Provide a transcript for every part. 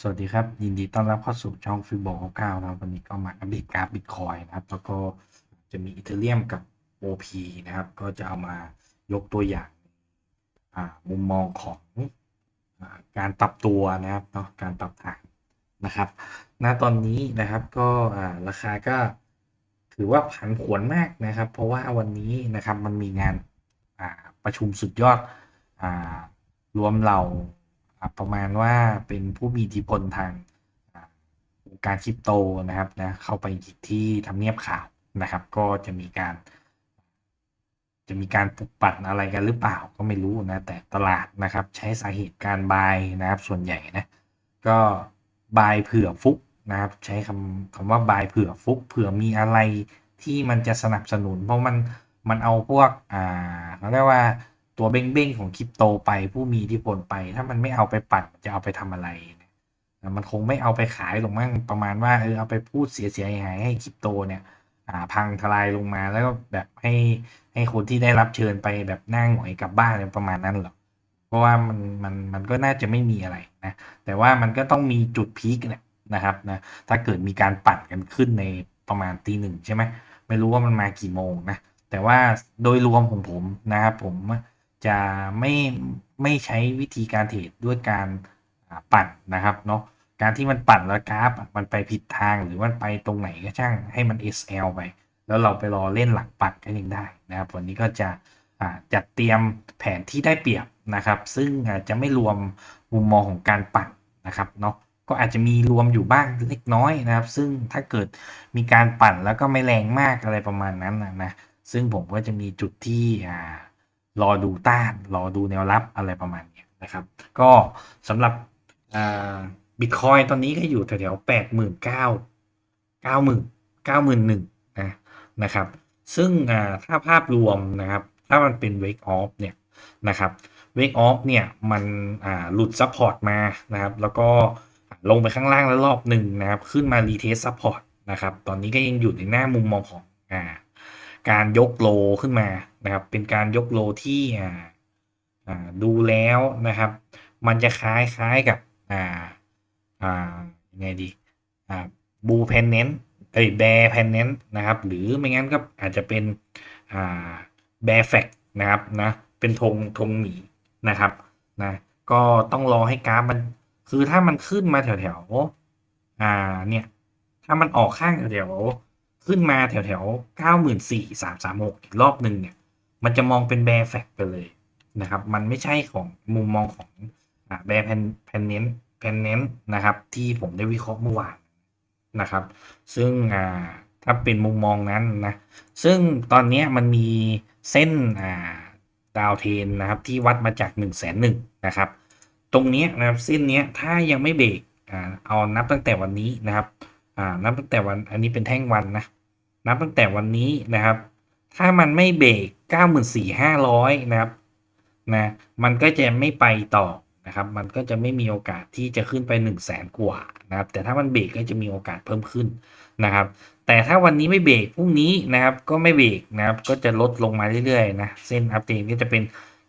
สวัสดีครับ ยินดีต้อนรับเข้าสู่ช่องฟิโบ99นะครับวันนี้ก็มาอัปเดตกราฟบิตคอยนะครับ แล้วก็จะมีอีเทเรียมกับ OP นะครับ ก็จะเอามายกตัวอย่างมุมมองของอการปรับตัวนะครับเนาะการปรับฐานนะครับณตอนนี้นะครับก็ราคาก็ถือว่าผันผวนมากนะครับ เพราะว่าวันนี้นะครับมันมีงานประชุมสุดยอดอรวมเหล่า ประมาณว่าเป็นผู้มีอิทธิพลทางอ่าวงการคริปโตนะครับนะเข้าไปที่ทำเนียบข่าวนะครับ ก็จะมีการ จะมีการปลุกปั่นอะไรกันหรือเปล่าก็ไม่รู้นะ แต่ตลาดนะครับ ใช้สาเหตุการบายนะครับส่วนใหญ่นะ ก็บายเผื่อฟุกนะครับ ใช้คำคำว่าบายเผื่อฟุกเผื่อมีอะไรที่มันจะสนับสนุน เพราะมันมันเอาพวกอ่าเขาเรียกว่า ตัวเบ้งๆของคริปโตไปผู้มีอิทธิพลไป ถ้ามันไม่เอาไปปั่นจะเอาไปทำอะไรนะมันคงไม่เอาไปขายหรอกมั้งประมาณว่าเออเอาไปพูดเสียๆหายให้คริปโตเนี่ยพังทลายลงมาแล้วก็แบบให้ให้คนที่ได้รับเชิญไปแบบนั่งหงอยกลับบ้านประมาณนั้นหรอกเพราะว่ามันมันมันก็น่าจะไม่มีอะไรนะแต่ว่ามันก็ต้องมีจุดพีคเนี่ยนะครับนะถ้าเกิดมีการปั่นกันขึ้นในประมาณตีหนึ่งใช่ไหมไม่รู้ว่ามันมากี่โมงนะแต่ว่าโดยรวมของผมนะครับผม จะไม่ไม่ใช้วิธีการเทรดด้วยการปั่นนะครับเนาะการที่มันปั่นแล้วกราฟมันไปผิดทางหรือมันไปตรงไหนก็ช่างให้มัน SL ไป แล้วเราไปรอเล่นหลังปั่นก็ยังได้นะครับวันนี้ก็จะจัดเตรียมแผนที่ได้เปรียบนะครับ ซึ่งอาจจะไม่รวมมุมมองของการปั่นนะครับเนาะก็อาจจะมีรวมอยู่บ้างเล็กน้อยนะครับ ซึ่งถ้าเกิดมีการปั่นแล้วก็ไม่แรงมากอะไรประมาณนั้นนะนะซึ่งผมก็จะมีจุดที่อ่า รอดูต้าน รอดูแนวรับอะไรประมาณนี้นะครับ ก็สำหรับบิตคอยตอนนี้ก็อยู่แถวๆแปดหมื่นเก้าเก้าหมื่นเก้าหมื่นหนึ่งนะนะครับ ซึ่งถ้าภาพรวมนะครับ ถ้ามันเป็น wake off เนี่ยนะครับ wake off เนี่ยมันหลุดซัพพอร์ตมานะครับ แล้วก็ลงไปข้างล่างแล้วรอบหนึ่งนะครับ ขึ้นมา retest support นะครับ ตอนนี้ก็ยังอยู่ในหน้ามุมมองของอ่า การยกโลขึ้นมานะครับ เป็นการยกโลที่อ่าอ่าดูแล้วนะครับ มันจะคล้ายๆกับอ่าอ่ายังไงดีอ่าบูแพนเนนเอ้ยแบร์แพนเนนนะครับ หรือไม่งั้นก็อาจจะเป็นอ่าแบร์แฟกนะครับนะเป็นธงธงหมีนะครับนะก็ต้องรอให้กราฟมันคือถ้ามันขึ้นมาแถวแถวๆอ่าเนี่ยถ้ามันออกข้างแถวแถว ขึ้นมาแถวแถวเก้าหมื่นสี่สามสามหกอีกรอบหนึ่งเนี่ย มันจะมองเป็นแบร์แฟกไปเลยนะครับ มันไม่ใช่ของมุมมองของแบร์แพนแพนเน้นแพนเน้นนะครับ ที่ผมได้วิเคราะห์เมื่อวานนะครับ ซึ่งอ่าถ้าเป็นมุมมองนั้นนะ ซึ่งตอนนี้มันมีเส้นอ่าดาวเทนนะครับที่วัดมาจาก1นึ่งแสนหนึ่งนะครับ ตรงนี้นะครับเส้นนี้ถ้ายังไม่เบรกอ่าเอานับตั้งแต่วันนี้นะครับอ่านับตั้งแต่วันอันนี้เป็นแท่งวันนะ นับตั้งแต่วันนี้นะครับ ถ้ามันไม่เบรกเก้าหมื่นะครับนะมันก็จะไม่ไปต่อนะครับ มันก็จะไม่มีโอกาสที่จะขึ้นไป 1 0 0 0 0แสนกว่านะครับ แต่ถ้ามันเบรกก็จะมีโอกาสเพิ่มขึ้นนะครับ แต่ถ้าวันนี้ไม่เบรกพรุ่งนี้นะครับ ก็ไม่เบรกนะครับ ก็จะลดลงมาเรื่อยๆนะเส้นอัพเทนก็จะเป็น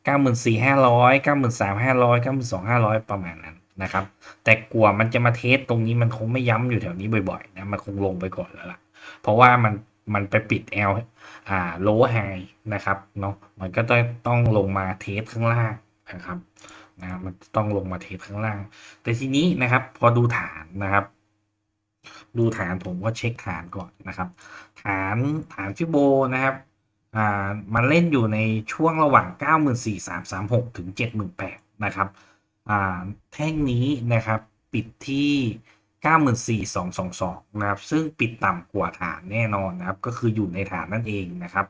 94,500 93,500 92,500 ประมาณนั้นนะครับ แต่กลัวมันจะมาเทสตรงนี้มันคงไม่ย้ำอยู่แถวนี้บ่อยๆนะมันคงลงไปก่อนแล้วล่ะ เพราะว่ามัน มันไปปิด L อ่า low high นะครับเนาะมันก็ต้องต้องลงมาเทสข้างล่างนะครับนะมันต้องลงมาเทสข้างล่าง แต่ทีนี้นะครับ พอดูฐานนะครับ ดูฐานผมก็เช็คฐานก่อนนะครับ ฐานฐานฟิโบนะครับอ่ามันเล่นอยู่ในช่วงระหว่าง 94,336 ถึง 78,000นะครับอ่าแท่งนี้นะครับปิดที่ 94,222 นะครับ ซึ่งปิดต่ำกว่าฐานแน่นอนนะครับ ก็คืออยู่ในฐานนั่นเองนะครับ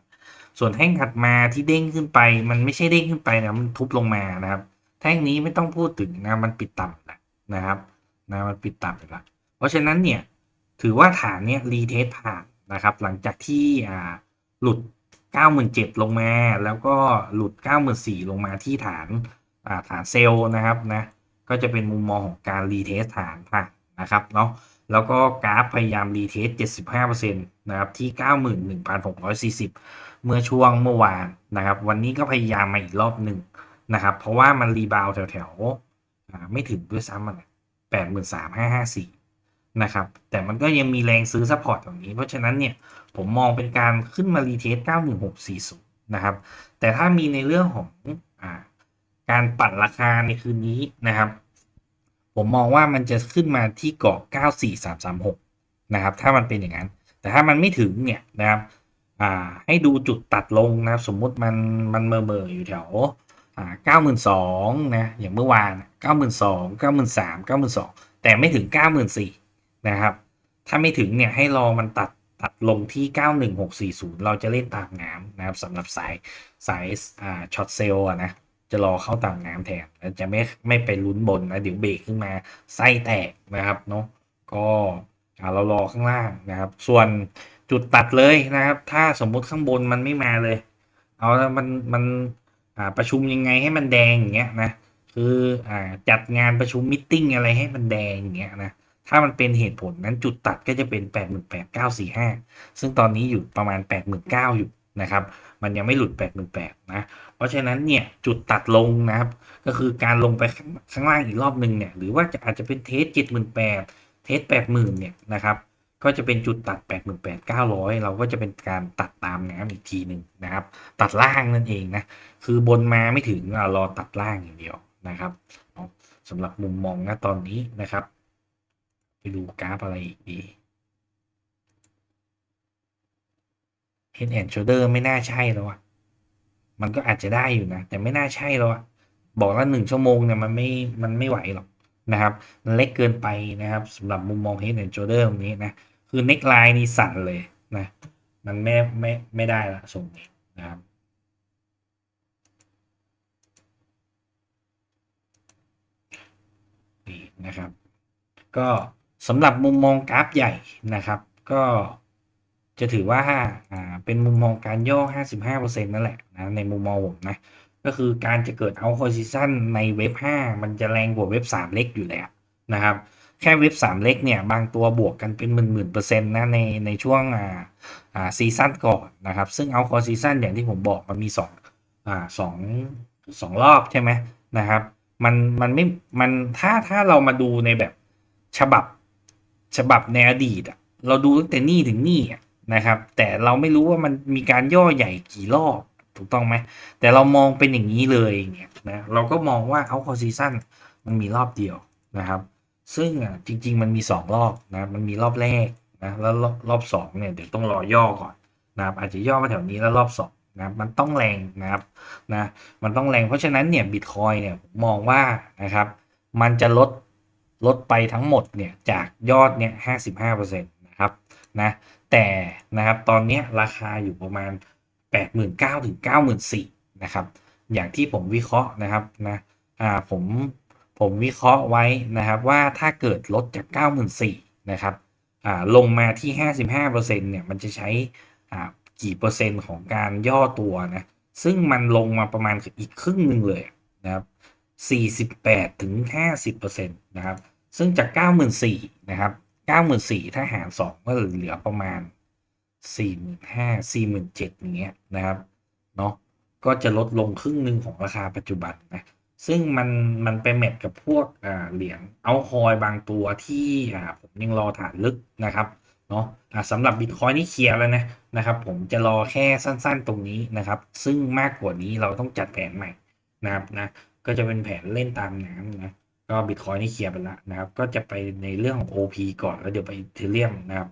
ส่วนแท่งถัดมาที่เด้งขึ้นไป มันไม่ใช่เด้งขึ้นไปนะมันทุบลงมานะครับ แท่งนี้ไม่ต้องพูดถึงนะมันปิดต่ำนะนะครับนะมันปิดต่ำไปแล้วเพราะฉะนั้นเนี่ยถือว่าฐานเนี่ยรีเทสผ่านนะครับ หลังจากที่อ่าหลุด 97,000 ลงมา แล้วก็หลุด 94,000 ลงมาที่ฐานอ่าฐานเซลล์นะครับนะก็จะเป็นมุมมองของการรีเทสฐานผ่าน นะครับเนาะแล้วก็กราฟพยายามรีเทส75%นะครับที่ 91,640 เมื่อช่วงเมื่อวานนะครับ วันนี้ก็พยายามมาอีกรอบหนึ่งนะครับ เพราะว่ามันรีบาวแถวๆไม่ถึงด้วยซ้ำมันแปดหมื่นะครับ แต่มันก็ยังมีแรงซื้อซัพพอร์ตตรงนี้ เพราะฉะนั้นเนี่ย ผมมองเป็นการขึ้นมารีเทส91640 นะครับ แต่ถ้ามีในเรื่องของอการปั่นราคาในคืนนี้นะครับ ผมมองว่ามันจะขึ้นมาที่เกาะ 94336 นะครับ ถ้ามันเป็นอย่างนั้น แต่ถ้ามันไม่ถึงเนี่ยนะครับให้ดูจุดตัดลงนะครับ สมมุติมันมันเมอเมออยู่แถวเก้าหมื่นสองนะอย่างเมื่อวานเก้าหมื่นสองเก้าหมื่นสามเก้าหมื่นสองแต่ไม่ถึงเก้าหมื่นสี่นะครับ ถ้าไม่ถึงเนี่ยให้รอมันตัดตัดลงที่ 91640 เราจะเล่นตามน้ำนะครับสำหรับสายสายช็อตเซลล์นะ จะรอเข้าต่ามน้ำแทนจะไม่ไม่ไปลุ้นบนนะเดี๋ยวเบรกขึ้นมาไส้แตกนะครับเนาะก็เรารอข้างล่างนะครับ ส่วนจุดตัดเลยนะครับ ถ้าสมมุติข้างบนมันไม่มาเลย เอาแล้วมันมันประชุมยังไงให้มันแดงอย่างเงี้ยนะคืออ่าจัดงานประชุมมิทติ้งอะไรให้มันแดงอย่างเงี้ยนะถ้ามันเป็นเหตุผลนั้นจุดตัดก็จะเป็น 88,945 ซึ่งตอนนี้อยู่ประมาณ 89,000อยู่นะครับ มันยังไม่หลุด88,000นะเพราะฉะนั้นเนี่ยจุดตัดลงนะครับก็คือการลงไปข้างล่างอีกรอบหนึ่งเนี่ยหรือว่าจะอาจจะเป็นเทส78,000เทส80,000เนี่ยนะครับก็จะเป็นจุดตัด 88,900 เราก็จะเป็นการตัดตามน้ำอีกทีหนึ่งนะครับ ตัดล่างนั่นเองนะ คือบนมาไม่ถึงรารอตัดล่างอย่างเดียวนะครับสำหรับมุมมองณตอนนี้นะครับ ไปดูกราฟอะไรอีกดี Head and Shoulder ไม่น่าใช่แล้วอะมันก็อาจจะได้อยู่นะ แต่ไม่น่าใช่แล้วอะบอกแล้วหนึ่งชั่วโมงเนี่ยมันไม่ มันไม่ไหวหรอกนะครับมันเล็กเกินไปนะครับสำหรับมุมมอง Head and Shoulder ตรงนี้นะ คือเน็กไลน์นี่สั่นเลยนะ มันไม่ไม่ไม่ได้ละทรงนี้นะครับนี่นะครับ ก็สำหรับมุมมองกราฟใหญ่นะครับ ก็ จะถือว่าอ่าเป็นมุมมองการย่อ 55%นั่นแหละนะในมุมมองผมนะ ก็คือการจะเกิดเอาคอซิชันในเว็บ 5 มันจะแรงกว่าเว็บ 3 เล็กอยู่แล้วนะครับ แค่เว็บ 3 เล็กเนี่ย บางตัวบวกกันเป็นหมื่นหมื่นเปอร์เซ็นต์นะในในช่วงอ่าอ่าซีซั่นก่อนนะครับ ซึ่งเอาคอซีซั่นอย่างที่ผมบอกมันมี2อ่าสองสองรอบใช่ไหมนะครับมันมันไม่มันถ้าถ้าเรามาดูในแบบฉบับฉบับในอดีตอะเราดูตั้งแต่นี่ถึงนี่อะ นะครับ แต่เราไม่รู้ว่ามันมีการย่อใหญ่กี่รอบถูกต้องไหมแต่เรามองเป็นอย่างนี้เลยเนี่ยนะเราก็มองว่าเอาคอซีซั่นมันมีรอบเดียวนะครับ ซึ่งอะจริง ๆ มันมีสองรอบนะมันมีรอบแรกนะแล้วรอบรอบสองเนี่ยเดี๋ยวต้องรอย่อก่อนนะครับอาจจะย่อมาแถวนี้แล้วรอบสองนะมันต้องแรงนะครับนะมันต้องแรงเพราะฉะนั้นเนี่ยบิตคอยเนี่ยมมองว่านะครับมันจะลดลดไปทั้งหมดเนี่ยจากยอดเนี่ยห้าสิบห้าเปอร์เซ็นต์นะครับนะ แต่นะครับตอนนี้ราคาอยู่ประมาณแปดหมื่นเก้าถึงเก้าหมนะครับอย่างที่ผมวิเคราะห์นะครับนะอ่าผมผมวิเคราะห์ไว้นะครับว่าถ้าเกิดลดจากเก้าหมื่นะครับอ่าลงมาที่ห้าสิบห้าเปอร์เซ็นต์เนี่ยมันจะใช้อ่ากี่เปอร์เซ็นต์ของการย่อตัวนะซึ่งมันลงมาประมาณอีกครึ่งหนึ่งเลยนะครับ48ถึง50%นะครับซึ่งจาก 94,000นะครับ 94,000ถ้าหาร2ก็เหลือประมาณ45,000 47,000อย่างเงี้ยนะครับเนาะก็จะลดลงครึ่งหนึ่งของราคาปัจจุบันนะซึ่งมันมันไปแมทกับพวกเหรียญเอาคอยบางตัวที่ผมยังรอฐานลึกนะครับเนาะสำหรับบิตคอยนี่เคลียร์แล้วนะนะครับ ผมจะรอแค่สั้นๆตรงนี้นะครับ ซึ่งมากกว่านี้เราต้องจัดแผนใหม่นะครับนะก็จะเป็นแผนเล่นตามน้ำนะ ก็บิตคอยนี่เคลียร์ไปแล้วนะครับ ก็จะไปในเรื่องของ OP ก่อนแล้วเดี๋ยวไปเทเรียมนะครับ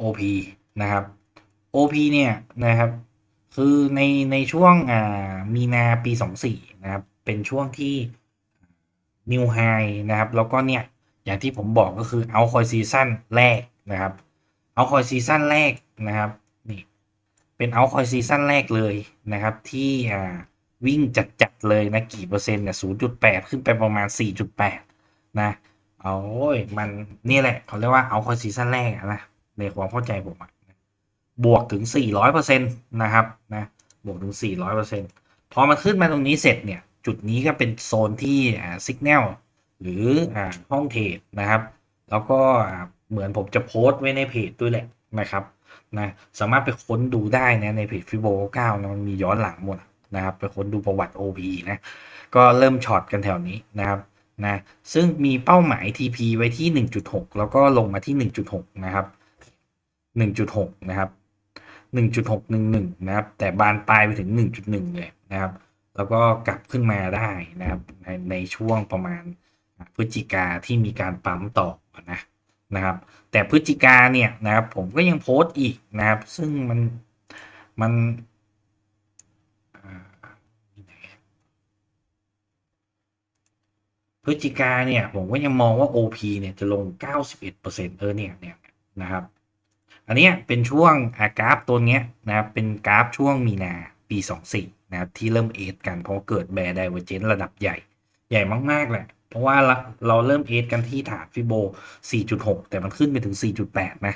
OP นะครับ OP เนี่ยนะครับ คือในในช่วงอ่ามีนาปี 24 นะครับ เป็นช่วงที่ New High นะครับ แล้วก็เนี่ย อย่างที่ผมบอกก็คือเอาคอยซีซั่นแรกนะครับเอาคอยซีซั่นแรกนะครับนี่เป็นเอาคอยซีซั่นแรกเลยนะครับ ที่อ่าวิ่งจัด ๆ เลยนะ กี่เปอร์เซ็นต์เนี่ย0.8ขึ้นไปประมาณ4.8นะเอาโอ้ยมันนี่แหละเขาเรียกว่าเอาคอยซีซั่นแรกนะในความเข้าใจผมอะบวกถึง 400%นะครับนะบวกถึง 400%พอมันขึ้นมาตรงนี้เสร็จเนี่ย จุดนี้ก็เป็นโซนที่สัญญาณ หรืออ่าห้องเทรดนะครับ แล้วก็อ่าเหมือนผมจะโพสต์ไว้ในเพจด้วยแหละนะครับนะสามารถไปค้นดูได้นะในเพจฟิโบ9นะมันมีย้อนหลังหมดนะครับไปค้นดูประวัติ OP นะก็เริ่มช็อตกันแถวนี้นะครับนะซึ่งมีเป้าหมาย TP ไว้ที่ 1.6 แล้วก็ลงมาที่ 1.6 นะครับ 1.6 นะครับ 1.611 นะครับ แต่บานปลายไปถึง 1.1 เลยนะครับ แล้วก็กลับขึ้นมาได้นะครับในในช่วงประมาณ พฤศจิกาที่มีการปั๊มต่อนะนะครับ แต่พฤศจิกาเนี่ยนะครับ ผมก็ยังโพสต์อีกนะครับ ซึ่งมันมันพฤศจิกาเนี่ย ผมก็ยังมองว่า OP เนี่ยจะลง 91%เออเนี่ยเนี่ยนะครับ อันนี้เป็นช่วงอากราฟตัวเนี้ยนะครับ เป็นกราฟช่วงมีนาปี 24 นะครับ ที่เริ่มเอทกันเพราะเกิดแบร์ไดเวอร์เจนระดับใหญ่ ใหญ่มาก ๆ แหละ เพราะว่าเราเริ่มเอทกันที่ฐานฟิโบ 4.6 แต่มันขึ้นไปถึง 4.8 นะ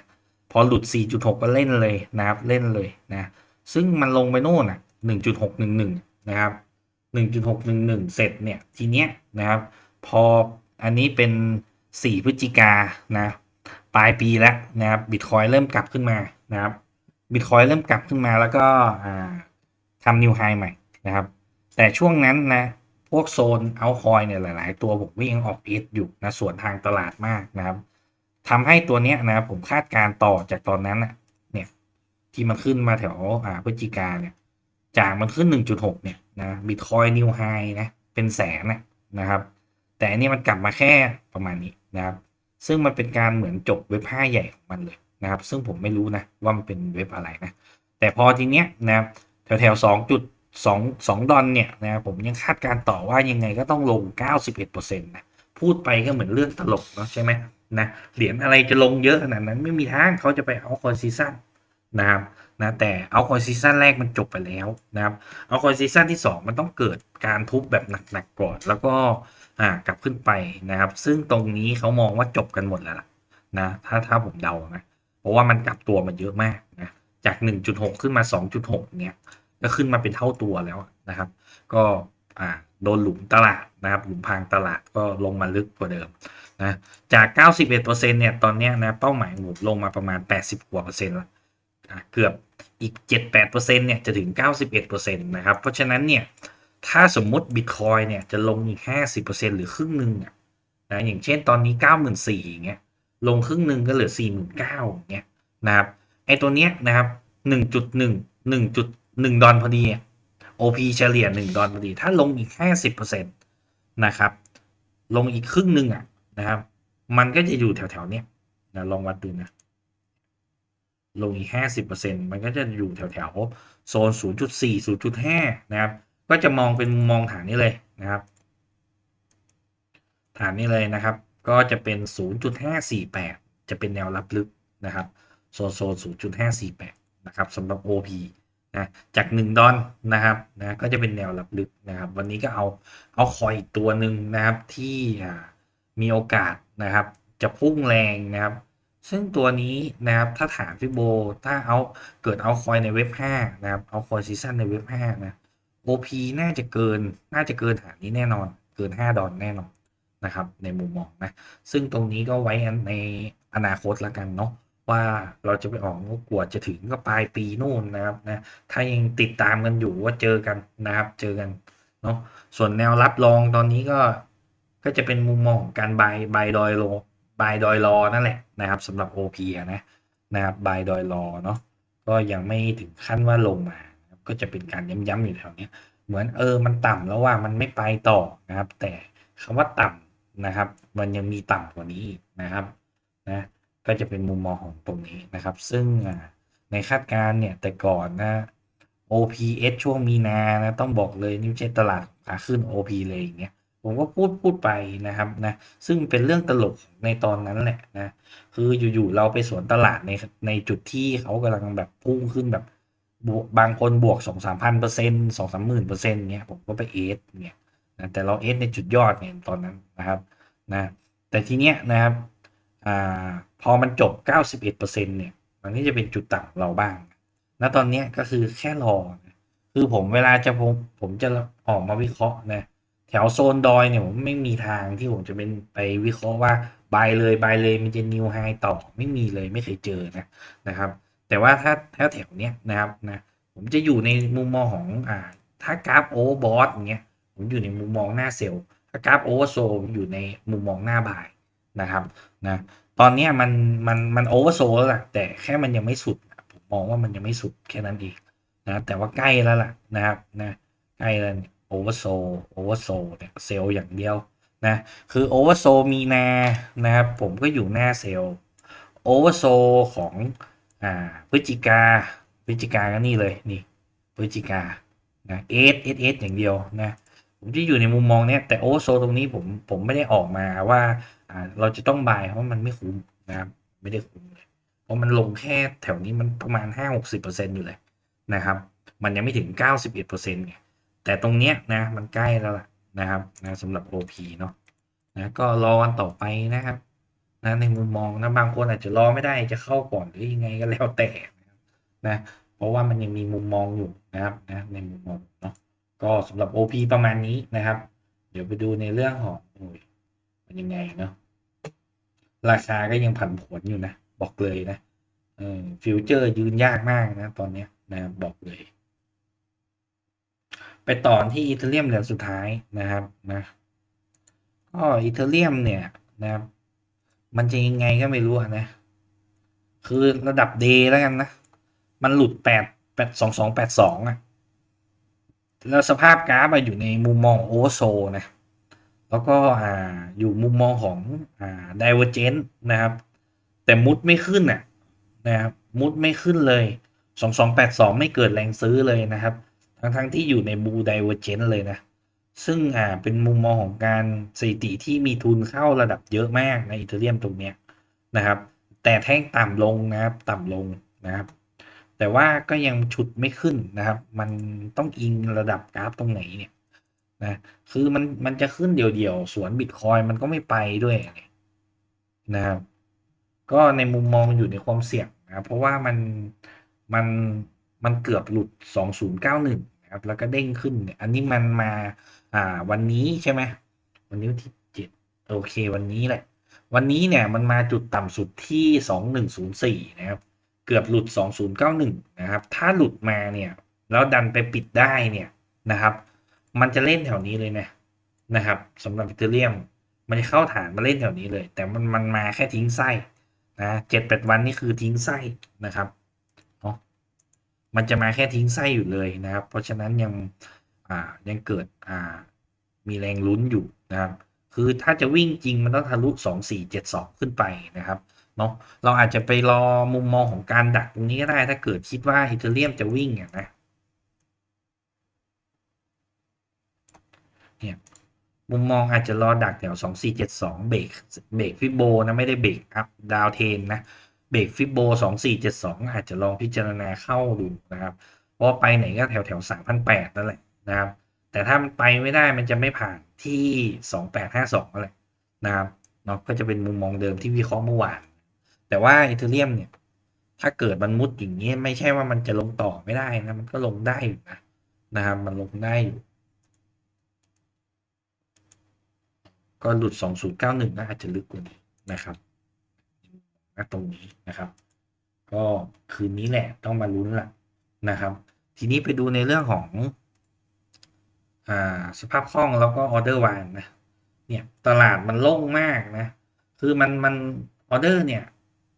พอหลุด 4.6 ก็เล่นเลยนะครับ เล่นเลยนะ ซึ่งมันลงไปโน่นอะ 1.611 นะครับ 1.611 เสร็จเนี่ย ทีเนี้ยนะครับ พออันนี้เป็น 4 พฤศจิกานะ ปลายปีแล้วนะครับ บิตคอยเริ่มกลับขึ้นมานะครับ บิตคอยเริ่มกลับขึ้นมาแล้วก็ทำนิวไฮใหม่นะครับ แต่ช่วงนั้นนะ วกโซนเอาคอยเนี่ยหลาย ๆ ตัวผมก็ยังออกเอสอยู่นะส่วนทางตลาดมากนะครับทำให้ตัวเนี้ยนะผมคาดการต่อจากตอนนั้นเนี่ยที่มันขึ้นมาแถวอ่าพฤศจิกาเนี่ยจากมันขึ้น 1.6 เนี่ยนะบิตคอยนิวไฮนะเป็นแสนนะนะครับ แต่อันนี้มันกลับมาแค่ประมาณนี้นะครับ ซึ่งมันเป็นการเหมือนจบเว็บห้าใหญ่ของมันเลยนะครับ ซึ่งผมไม่รู้นะว่ามันเป็นเว็บอะไรนะ แต่พอทีเนี้ยนะแถวแถว สองจุดสองดอลเนี่ยนะครับผมยังคาดการต่อว่ายังไงก็ต้องลง 91%นะพูดไปก็เหมือนเรื่องตลกเนาะใช่ไหมนะเหรียญอะไรจะลงเยอะขนาดนั้นไม่มีทางเขาจะไปเอาคอนซีซันนะครับนะแต่เอาคอนซีซันแรกมันจบไปแล้วนะครับเอาคอนซีซันที่ 2 มันต้องเกิดการทุบแบบหนักๆก่อนแล้วก็อ่ากลับขึ้นไปนะครับ ซึ่งตรงนี้เขามองว่าจบกันหมดแล้วล่ะนะถ้าถ้าผมเดานะเพราะว่ามันกลับตัวมาเยอะมากนะจาก 1.6 ขึ้นมา 2.6 เนี่ย ก็ขึ้นมาเป็นเท่าตัวแล้วนะครับ ก็โดนหลุมตลาดนะครับ หลุมพรางตลาดก็ลงมาลึกกว่าเดิมนะจาก 91%เนี่ยตอนนี้นะเป้าหมายหมุนลงมาประมาณ 80กว่าเปอร์เซ็นต์ละเกือบอีก 7-8%เนี่ยจะถึง 91%นะครับเพราะฉะนั้นเนี่ยถ้าสมมุติบิตคอยเนี่ยจะลงอีก 50%หรือครึ่งหนึ่งนะอย่างเช่นตอนนี้ 94,000อย่างเงี้ยลงครึ่งหนึ่งก็เหลือ 49,000อย่างเงี้ยนะครับไอตัวเนี้ยนะครับ 1.1 1.1 หนึ่งดอลพอดี OP เฉลี่ย1ดอลพอดี ถ้าลงอีก50%นตนะครับ ลงอีกครึ่งหนึ่งอะนะครับ มันก็จะอยู่แถวๆเนี้ยนะลองวัดดูนะ ลงอีกห้าสิบเปอร์เซ็นมันก็จะอยู่แถวๆโซน0.4 0.5นย์จุดห้านะครับ ก็จะมองเป็นมองฐานนี้เลยนะครับ ฐานนี้เลยนะครับ ก็จะเป็น0.548จะเป็นแนวรับลึกนะครับ โซนโซน0.548นะครับสำหรับ OP นะจาก 1 ดอลนะครับนะก็จะเป็นแนวรับลึกนะครับ วันนี้ก็เอาเอาคอยอีกตัวหนึ่งนะครับที่มีโอกาสนะครับ จะพุ่งแรงนะครับ ซึ่งตัวนี้นะครับถ้าถามฟิโบ ถ้าเอาเกิดเอาคอยในเว็บ5นะครับเอาคอยซีซั่นในเว็บ5นะ OP น่าจะเกินน่าจะเกินฐานนี้แน่นอน เกิน 5 ดอลแน่นอนนะครับ ในมุมมองนะ ซึ่งตรงนี้ก็ไว้ในอนาคตละกันเนาะ ว่าเราจะไปออกก็กลัวจะถึงก็ปลายปีนู่นนะครับนะถ้ายังติดตามกันอยู่ว่าเจอกันนะครับเจอกันเนาะส่วนแนวรับรองตอนนี้ก็ก็จะเป็นมุมมองของการบายบายดอยโลบายดอยรอนั่นแหละนะครับสำหรับ OP นะนะครับบายดอยรอเนาะก็ยังไม่ถึงขั้นว่าลงมา ก็จะเป็นการย้ำๆอยู่แถวนี้เหมือนเออมันต่ำแล้วว่ามันไม่ไปต่อนะครับ แต่คำว่าต่ำนะครับ มันยังมีต่ำกว่านี้นะครับนะ ก็จะเป็นมุมมองของตรงนี้นะครับ ซึ่งในคาดการณ์เนี่ยแต่ก่อนนะ OPS ช่วงมีนานะต้องบอกเลยนี่ใช่ตลาดขาขึ้น OP เลยอย่างเงี้ยผมก็พูดพูดไปนะครับนะซึ่งเป็นเรื่องตลกในตอนนั้นแหละนะคืออยู่ๆเราไปสวนตลาดในในจุดที่เขากำลังแบบพุ่งขึ้นแบบบางคนบวกสองสามพันเปอร์เซ็นต์สองสามหมื่นเปอร์เซ็นต์เนี้ยผมก็ไปเอสเนี่ยนะแต่เราเอสในจุดยอดเนี่ยตอนนั้นนะครับนะแต่ทีเนี้ยนะครับ อ่าพอมันจบ 91%เนี่ย มันก็จะเป็นจุดต่ำเราบ้าง ณ ตอนนี้ก็คือแค่รอ คือผมเวลาจะผมผมจะออกมาวิเคราะห์นะ แถวโซนดอยเนี่ยผมไม่มีทางที่ผมจะเป็นไปวิเคราะห์ว่าบายเลยบายเลยมันจะนิวไฮต่อไม่มีเลยไม่เคยเจอนะนะครับ แต่ว่าถ้าถ้าแถวเนี้ยนะครับนะผมจะอยู่ในมุมมองของอ่าถ้ากราฟโอเวอร์บอทอย่างเงี้ยผมอยู่ในมุมมองหน้าเซลล์ถ้ากราฟโอเวอร์โซผมอยู่ในมุมมองหน้าบายนะครับ นะตอนนี้มันมันมันโอเวอร์โซแล้วล่ะแต่แค่มันยังไม่สุด ผมมองว่ามันยังไม่สุดแค่นั้นเองนะแต่ว่าใกล้แล้วล่ะนะครับนะใกล้แล้วโอเวอร์โซลโอเวอร์โซเนี่ยเซลล์อย่างเดียวนะคือโอเวอร์โซลมีนานะครับผมก็อยู่หน้าเซลล์โอเวอร์โซลของอ่าพฤศจิกาพฤศจิกาก็นี่เลยนี่พฤศจิกานะเอสเอสเอสอย่างเดียวนะผมจะอยู่ในมุมมองเนี้ยแต่โอเวอร์โซลตรงนี้ผมผมไม่ได้ออกมาว่า เราจะต้องบายเพราะมันไม่คุ้มนะครับ ไม่ได้คุ้มเพราะมันลงแค่แถวนี้มันประมาณห้าหกสิบเปอร์เซ็นอยู่เลยนะครับ มันยังไม่ถึงเก้าสิบเอ็ดเปอร์เซ็นต์ไงแต่ตรงเนี้ยนะมันใกล้แล้วล่ะนะครับนะสำหรับ OP เนาะนะก็รอกันต่อไปนะครับนะในมุมมองนะบางคนอาจจะรอไม่ได้จะเข้าก่อนหรือยังไงก็แล้วแต่นะเพราะว่ามันยังมีมุมมองอยู่นะครับนะในมุมมองเนาะก็สำหรับ OP ประมาณนี้นะครับ เดี๋ยวไปดูในเรื่องของโอ้ยมันยังไงเนาะ ราคาก็ยังผันผวนอยู่นะ บอกเลยนะฟิวเจอร์ยืนยากมากนะ ตอนนี้นะบอกเลย ไปต่อที่อีเทเรียมเหรียญสุดท้ายนะครับนะก็อีเทเรียมเนี่ยนะครับ มันจะยังไงก็ไม่รู้นะ คือระดับเดย์แล้วกันนะ มันหลุดแปดแปดสองสองแปดสองอะแล้วสภาพกราฟอยู่ในมุมมองโอเวอร์โซนะ แล้วก็อ่าอยู่มุมมองของอ่าไดเวอร์เจนนะครับ แต่มุดไม่ขึ้นอะนะครับมุดไม่ขึ้นเลยสองสองแปดสองไม่เกิดแรงซื้อเลยนะครับ ทั้งทั้งที่อยู่ในบูไดเวอร์เจนเลยนะ ซึ่งอ่าเป็นมุมมองของการสถิติที่มีทุนเข้าระดับเยอะมากในอีเทเรียมตรงเนี้ยนะครับ แต่แท่งต่ำลงนะครับ ต่ำลงนะครับ แต่ว่าก็ยังฉุดไม่ขึ้นนะครับ มันต้องอิงระดับกราฟตรงไหนเนี่ย นะ คือมันมันจะขึ้นเดี่ยวๆ สวนบิตคอยมันก็ไม่ไปด้วยนะครับ ก็ในมุมมองอยู่ในความเสี่ยงนะครับเพราะว่ามันมันมันเกือบหลุด 2091นะครับ แล้วก็เด้งขึ้นเนี่ยอันนี้มันมา อ่า วันนี้ใช่ไหม วันนี้วันที่เจ็ดโอเค วันนี้แหละ วันนี้เนี่ยมันมาจุดต่ำสุดที่ 2104 นะครับ เกือบหลุด 2091 นะครับ ถ้าหลุดมาเนี่ย แล้วดันไปปิดได้เนี่ยนะครับ มันจะเล่นแถวนี้เลยนะนะครับสำหรับอิตาเลียมมันจะเข้าฐานมาเล่นแถวนี้เลย แต่มันมันมาแค่ทิ้งไส้นะเจ็ดแปดวันนี่คือทิ้งไส้นะครับเนาะมันจะมาแค่ทิ้งไส้อยู่เลยนะครับ เพราะฉะนั้นยังอ่ายังเกิดอ่ามีแรงลุ้นอยู่นะครับ คือถ้าจะวิ่งจริงมันต้องทะลุสองสี่เจ็ดสองขึ้นไปนะครับเนาะเราอาจจะไปรอมุมมองของการดักตรงนี้ก็ได้ ถ้าเกิดคิดว่าอิตาเลียมจะวิ่งอะนะ เนี่ยมุมมองอาจจะรอดักแถวสองสี่เบรกเบรกฟิโบนะไม่ได้เบรกอัพดาวเทนนะเบรกฟิโบสองสี่เจ็ดสอาจจะลองพิจารณาเข้าดูนะครับเพราะไปไหนก็แถวแถวสามพันแปดนั่นแหละนะครับ แต่ถ้ามันไปไม่ได้มันจะไม่ผ่านที่สองแปดห้าสองนั่นแหละนะครับเนาะก็จะเป็นมุมมองเดิมที่วิเคราะห์เมื่อวาน แต่ว่าอีเทเรียมเนี่ย ถ้าเกิดมันมุดอย่างนี้ไม่ใช่ว่ามันจะลงต่อไม่ได้นะ มันก็ลงได้อยู่นะนะครับ มันลงได้อยู่ ก็หลุด 2091ก็อาจจะลึกกว่านี้นะครับณตรงนี้นะครับ ก็คืนนี้แหละต้องมาลุ้นละนะครับ ทีนี้ไปดูในเรื่องของอ่าสภาพคล่องแล้วก็ออเดอร์วานนะเนี่ยตลาดมันโล่งมากนะ คือมันมันออเดอร์เนี่ย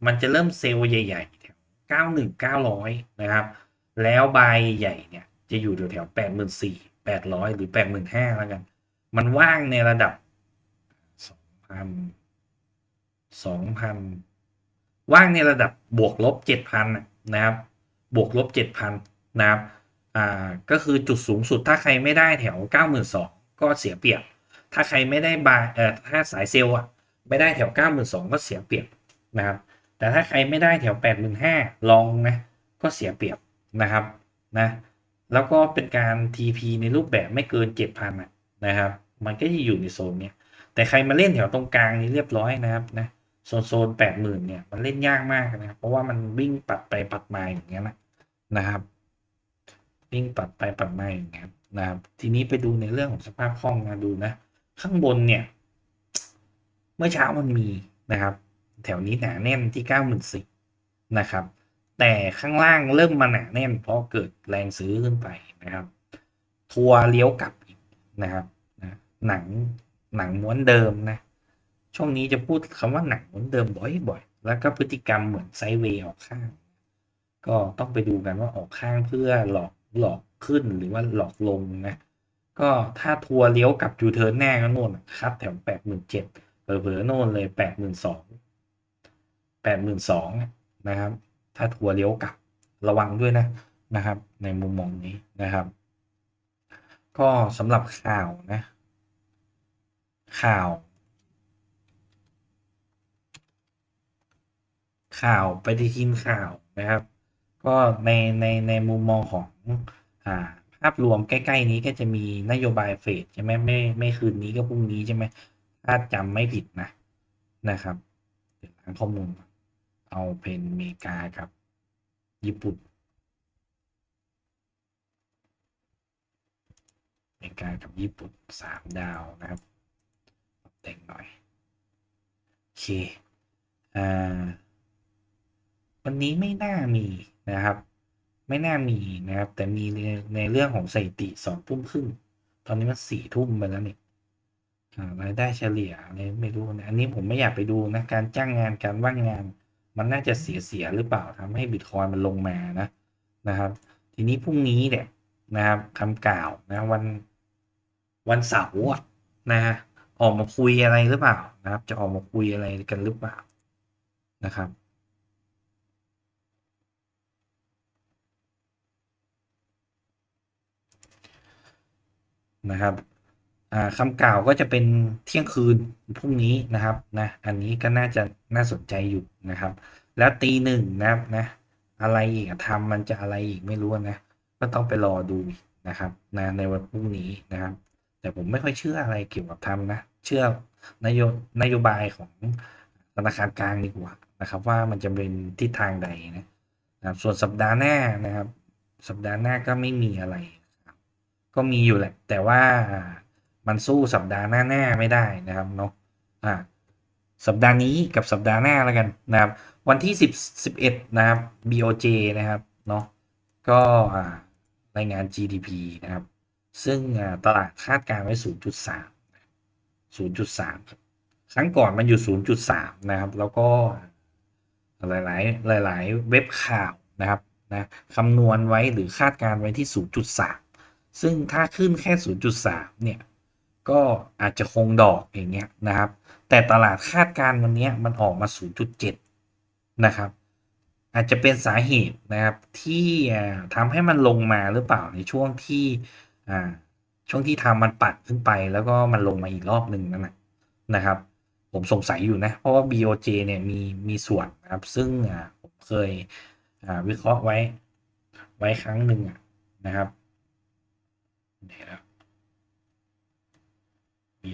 มันจะเริ่มเซลล์ใหญ่ๆแถวเก้าหนึ่งเก้าร้อยนะครับ แล้วบายใหญ่เนี่ยจะอยู่แถวแถวแปดหมื่นสี่แปดร้อยหรือแปดหมื่นห้าแล้วกัน มันว่างในระดับ พันสองพันว่างในระดับบวกลบเจ็ดพันนะครับ บวกลบเจ็ดพันนะครับอ่าก็คือจุดสูงสุดถ้าใครไม่ได้แถวเก้าหมื่นสองก็เสียเปรียบ ถ้าใครไม่ได้บายเอ่อถ้าสายเซลล์อะไม่ได้แถวเก้าหมื่นสองก็เสียเปรียบนะครับ แต่ถ้าใครไม่ได้แถวแปดหมื่นห้าลองนะก็เสียเปรียบนะครับนะแล้วก็เป็นการ TP ในรูปแบบไม่เกินเจ็ดพันนะครับ มันก็จะอยู่ในโซนเนี้ย แต่ใครมาเล่นแถวตรงกลางนี้เรียบร้อยนะครับนะโซนโซนแปดหมื่นเนี่ยมันเล่นยากมากนะครับเพราะว่ามันวิ่งปัดไปปัดมาอย่างเงี้ยนะนะครับ วิ่งปัดไปปัดมาอย่างเงี้ยนะครับทีนี้ไปดูในเรื่องของสภาพคล่องนะดูนะ ข้างบนเนี่ย เมื่อเช้ามันมีนะครับ แถวนี้หนาแน่นที่94,000นสินะครับ แต่ข้างล่างเริ่มมาหนาแน่น เพราะเกิดแรงซื้อขึ้นไปนะครับ ทัวร์เลี้ยวกลับอีกนะครับหนัง หนังม้วนเดิมนะ ช่วงนี้จะพูดคำว่าหนังม้วนเดิมบ่อยๆ แล้วก็พฤติกรรมเหมือนไซเวย์ออกข้าง ก็ต้องไปดูกันว่าออกข้างเพื่อหลอกหลอกขึ้นหรือว่าหลอกลงนะ ก็ถ้าทัวร์เลี้ยวกับยูเทิร์นแน่ก็โน่นคัดแถวแปดหมื่นเจ็ดเผลอๆโน่นเลยแปดหมื่นสองแปดหมื่นสองนะครับ ถ้าทัวร์เลี้ยวกลับระวังด้วยนะนะครับ ในมุมมองนี้นะครับ ก็สำหรับข่าวนะ ข่าว ข่าวไปที่ทีมข่าวนะครับ ก็ในในในมุมมองของอ่าภาพรวมใกล้ ๆ นี้ก็จะมีนโยบายเฟดใช่ไหมไม่ไม่คืนนี้ก็พรุ่งนี้ใช่ไหมถ้าจำไม่ผิดนะนะครับเดี๋ยวล้างข้อมูลเอาเป็นอเมริกากับ ญี่ปุ่นอเมริกากับญี่ปุ่นสามดาวนะครับ แต่งหน่อย โอเค อ่า วันนี้ไม่น่ามีนะครับ ไม่น่ามีนะครับ แต่มีในในเรื่องของสถิติสองทุ่มครึ่ง ตอนนี้มันสี่ทุ่มไปแล้วเนี่ยรายได้เฉลี่ยอะไรไม่รู้นะ อันนี้ผมไม่อยากไปดูนะ การจ้างงานการว่างงาน มันน่าจะเสียเสียหรือเปล่าทำให้บิตคอยมันลงมานะนะครับ ทีนี้พรุ่งนี้เนี่ยนะครับคำกล่าวนะวันวันเสาร์นะฮะ ออกมาคุยอะไรหรือเปล่านะครับ จะออกมาคุยอะไรกันหรือเปล่านะครับ นะครับอ่าคำกล่าวก็จะเป็นเที่ยงคืนพรุ่งนี้นะครับนะอันนี้ก็น่าจะน่าสนใจอยู่นะครับ แล้วตีหนึ่งนะครับนะอะไรอีกทำมันจะอะไรอีกไม่รู้นะ ก็ต้องไปรอดูนะครับนะในวันพรุ่งนี้นะครับ แต่ผมไม่ค่อยเชื่ออะไรเกี่ยวกับทำนะ เชื่อนโยนโยบายของธนาคารกลางดีกว่านะครับ ว่ามันจะเป็นทิศทางใดนะนะครับส่วนสัปดาห์หน้านะครับ สัปดาห์หน้าก็ไม่มีอะไรครับก็มีอยู่แหละ แต่ว่ามันสู้สัปดาห์หน้าหน้าไม่ได้นะครับเนาะอ่าสัปดาห์นี้กับสัปดาห์หน้าแล้วกันนะครับ วันที่สิบสิบเอ็ดนะครับ BOJ นะครับเนาะก็รายงาน GDP นะครับ ซึ่งตลาดคาดการณ์ไว้ 0.3 0.3ครั้งก่อนมันอยู่ 0.3 นะครับ แล้วก็หลาย ๆ หลาย ๆ เว็บข่าวนะครับนะคำนวณไว้หรือคาดการไว้ที่ 0.3 ซึ่งถ้าขึ้นแค่ 0.3 เนี่ย ก็อาจจะคงดอกอย่างเงี้ยนะครับ แต่ตลาดคาดการวันนี้มันออกมา 0.7 นะครับ อาจจะเป็นสาเหตุนะครับที่ทำให้มันลงมาหรือเปล่าในช่วงที่ อ่า ช่วงที่ทำมันปัดขึ้นไปแล้วก็มันลงมาอีกรอบหนึ่งนั่นะนะครับ ผมสงสัยอยู่นะ เพราะว่า BOJ เนี่ยมีมีส่วนนะครับ ซึ่งอ่าผมเคยอ่าวิเคราะห์ไว้ ไว้ครั้งหนึ่งนะครับเดี๋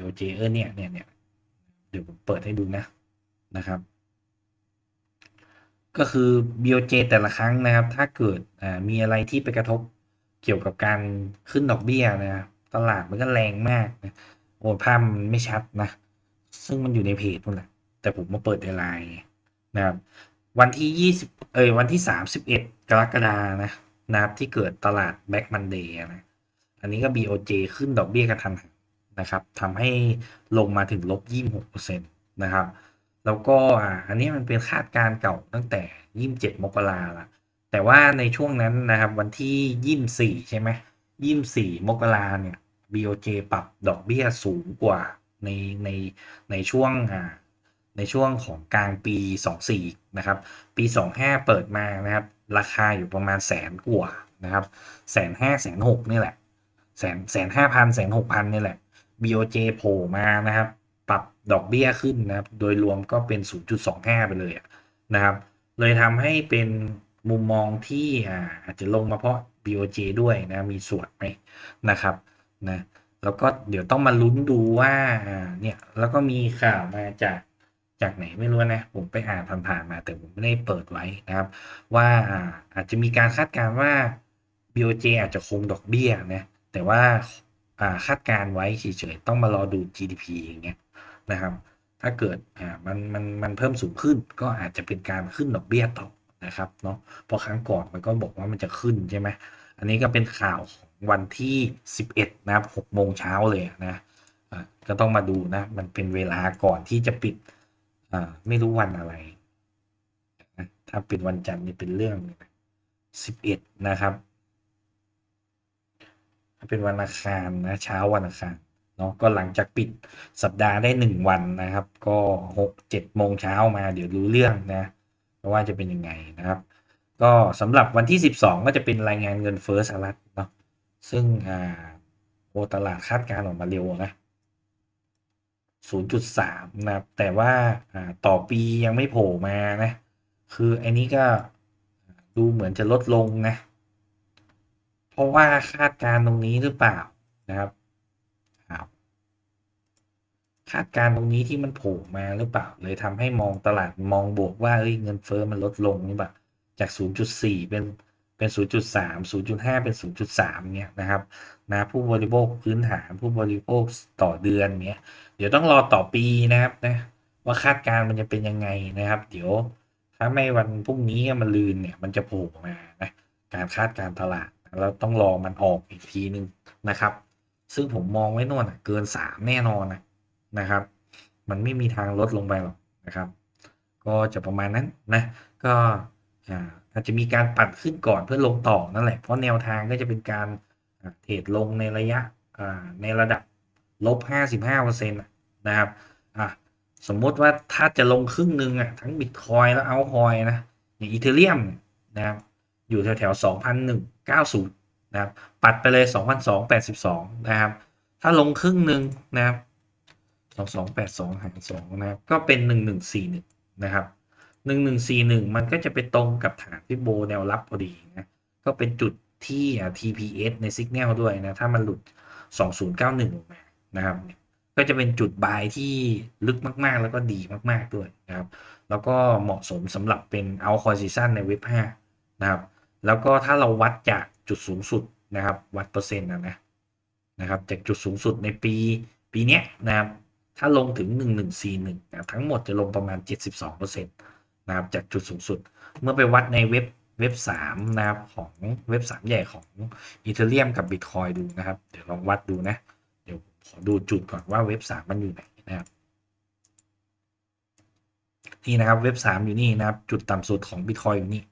ยว BOJ เออเนี่ยเนี่ยเนี่ยเดี๋ยวผมเปิดให้ดูนะนะครับ ก็คือ BOJ แต่ละครั้งนะครับ ถ้าเกิดอ่ามีอะไรที่ไปกระทบ เกี่ยวกับการขึ้นดอกเบี้ยนะครับตลาดมันก็แรงมากนะโอ้ภาพมันไม่ชัดนะ ซึ่งมันอยู่ในเพจนั่นแหละแต่ผมมาเปิดในไลน์นะครับ วันที่ยี่สิบเอยวันที่สามสิบเอ็ดกรกฎานะนะครับที่เกิดตลาดแบ็กมันเดย์นะอันนี้ก็ BOJ ขึ้นดอกเบี้ยกระทันหันนะครับทำให้ลงมาถึงลบยี่หกเปอร์เซ็นต์นะครับ แล้วก็อ่าอันนี้มันเป็นคาดการเก่าตั้งแต่ยี่สิบเจ็ดมกราละ แต่ว่าในช่วงนั้นนะครับ วันที่ยี่สิบสี่ใช่ไหมยี่สิบสี่มกราเนี่ย BOJ ปรับดอกเบี้ยสูงกว่าในในในช่วงอ่าในช่วงของกลางปี 24 นะครับ ปี 25 เปิดมานะครับ ราคาอยู่ประมาณแสนกว่านะครับแสนห้าแสนหกนี่แหละแสนแสนห้าพันแสนหกพันนี่แหละ BOJ โผล่มานะครับ ปรับดอกเบี้ยขึ้นนะครับ โดยรวมก็เป็น 0.25 ไปเลยนะครับ เลยทำให้เป็น มุมมองที่อาจจะลงมาเพราะ BOJ ด้วยนะ มีส่วนไหมนะครับนะแล้วก็เดี๋ยวต้องมาลุ้นดูว่าเนี่ยแล้วก็มีข่าวมาจากจากไหนไม่รู้นะ ผมไปอ่านผ่านๆมา แต่ผมไม่ได้เปิดไว้นะครับ ว่าอาจจะมีการคาดการณ์ว่า BOJ อาจจะคงดอกเบี้ยนะแต่ว่าคาดการณ์ไว้เฉยๆต้องมารอดู GDP อย่างเงี้ยนะครับ ถ้าเกิดมันมันมันเพิ่มสูงขึ้นก็อาจจะเป็นการขึ้นดอกเบี้ยต่อ นะครับเนาะพราะครั้งก่อนมันก็บอกว่ามันจะขึ้นใช่ไหมอันนี้ก็เป็นข่าวของวันที่ 11 นะครับ6โมงเช้าเลยนะก็ต้องมาดูนะ มันเป็นเวลาก่อนที่จะปิดไม่รู้วันอะไร ถ้าเป็นวันจันทร์นี่เป็นเรื่องนะ11นะครับ ถ้าเป็นวันอังคารนะเช้าวันอังคารเนาะก็หลังจากปิดสัปดาห์ได้หนึ่งวันนะครับ ก็หกเจ็ดโมงเช้ามาเดี๋ยวรู้เรื่องนะ ว่าจะเป็นยังไงนะครับ ก็สำหรับวันที่ 12 ก็จะเป็นรายงานเงินเฟ้อสหรัฐเนาะซึ่งอ่าโอตลาดคาดการณ์ออกมาเร็วนะ 0.3 นะครับ แต่ว่าอ่าต่อปียังไม่โผล่มานะ คืออันนี้ก็ดูเหมือนจะลดลงนะ เพราะว่าคาดการณ์ตรงนี้หรือเปล่านะครับ คาดการณ์ตรงนี้ที่มันโผล่มาหรือเปล่า เลยทำให้มองตลาดมองบวกว่าเอ้ยเงินเฟ้อมันลดลงนี่แบบจาก 0.4 เป็นเป็น 0.3 0.5 เป็น 0.3 เนี่ยนะครับนะผู้บริโภคพื้นฐานผู้บริโภคต่อเดือนเนี้ยเดี๋ยวต้องรอต่อปีนะครับนะว่าคาดการณ์มันจะเป็นยังไงนะครับ เดี๋ยวถ้าไม่วันพรุ่งนี้มันลืนเนี่ยมันจะโผล่มานะการคาดการตลาดเราต้องรอมันออกอีกทีนึงนะครับ ซึ่งผมมองไว้นวนอะเกินสามแน่นอนนะ นะครับ มันไม่มีทางลดลงไปหรอกนะครับ ก็จะประมาณนั้นนะก็อาจจะมีการปัดขึ้นก่อนเพื่อลงต่อนั่นแหละเพราะแนวทางก็จะเป็นการเทรดลงในระยะในระดับลบห้าสิบห้าเปอร์เซ็นต์นะครับสมมติว่าถ้าจะลงครึ่งหนึ่งอะทั้งบิตคอยแล้วเอาคอยนะอย่างอีเทเรียมนะครับอยู่แถวแถวสองพันหนึ่งเก้าศูนย์นะครับ ปัดไปเลยสองพันสองแปดสิบสองนะครับ ถ้าลงครึ่งหนึ่งนะครับ สองสองแปดสองหารสองนะครับ ก็เป็นหนึ่งหนึ่งสี่หนึ่งนะครับหนึ่งหนึ่งสี่หนึ่งมันก็จะไปตรงกับฐานที่โบแนวรับพอดีนะ ก็เป็นจุดที่ TPS ใน Signal ด้วยนะ ถ้ามันหลุด 2091 ออกมานะครับ ก็จะเป็นจุดบายที่ลึกมากๆ แล้วก็ดีมากๆด้วยนะครับ แล้วก็เหมาะสมสำหรับเป็น out call season ในเว็บ5นะครับ แล้วก็ถ้าเราวัดจากจุดสูงสุดนะครับ วัดเปอร์เซ็นต์นะนะนะครับ จากจุดสูงสุดในปีปีนี้นะครับ ถ้าลงถึง 1141นะทั้งหมดจะลงประมาณ 72%นะครับจากจุดสูงสุด เมื่อไปวัดในเว็บเว็บ3นะครับของเว็บ 3 ใหญ่ของอีเทเรียมกับบิตคอยดูนะครับ เดี๋ยวลองวัดดูนะ เดี๋ยวขอดูจุดก่อนว่าเว็บ 3 มันอยู่ไหนนะครับนี่นะครับเว็บ 3 อยู่นี่นะครับ จุดต่ำสุดของบิตคอยอยู่นี่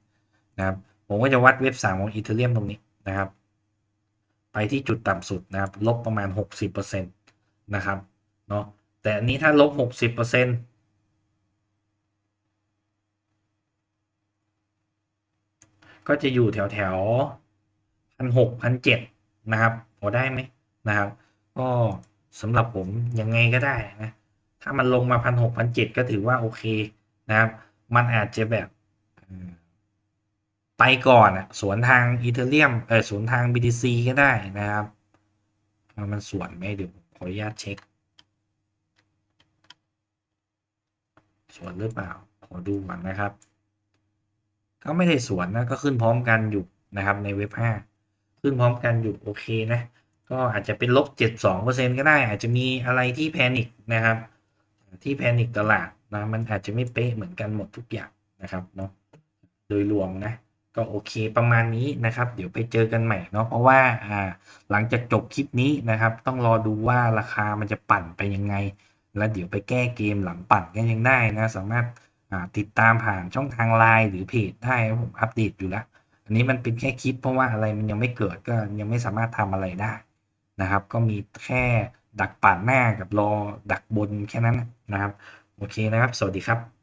นะครับ ผมก็จะวัดเว็บ 3 ของอีเทเรียมตรงนี้นะครับ ไปที่จุดต่ำสุดนะครับ ลบประมาณ 60%นะครับเนาะ แต่อันนี้ถ้าลบ60%ก็จะอยู่แถวแถวพันหกพันเจ็ดนะครับพอได้ไหมนะครับ ก็สำหรับผมยังไงก็ได้นะ ถ้ามันลงมาพันหกพันเจ็ดก็ถือว่าโอเคนะครับ มันอาจจะแบบไปก่อนอะสวนทางอีเทเรียมเออสวนทาง BTC ก็ได้นะครับ มันสวนไหมเดี๋ยวขออนุญาตเช็ค สวนหรือเปล่า ขอดูก่อนนะครับ ก็ไม่ได้สวนนะก็ขึ้นพร้อมกันอยู่นะครับในเว็บ5ขึ้นพร้อมกันอยู่โอเคนะก็อาจจะเป็นลบ 72%ก็ได้ อาจจะมีอะไรที่แพนิคนะครับ ที่แพนิคตลาดนะมันอาจจะไม่เป๊ะเหมือนกันหมดทุกอย่างนะครับเนาะโดยรวมนะก็โอเคประมาณนี้นะครับ เดี๋ยวไปเจอกันใหม่เนาะเพราะว่าอ่าหลังจากจบคลิปนี้นะครับ ต้องรอดูว่าราคามันจะปั่นไปยังไง แล้วเดี๋ยวไปแก้เกมหลังปั่นกันยังได้นะ สามารถติดตามผ่านช่องทางไลน์หรือเพจได้ผมอัปเดตอยู่แล้ว อันนี้มันเป็นแค่คลิปเพราะว่าอะไรมันยังไม่เกิดก็ยังไม่สามารถทำอะไรได้นะครับ ก็มีแค่ดักปั่นหน้ากับรอดักบนแค่นั้นนะครับ โอเคนะครับ สวัสดีครับ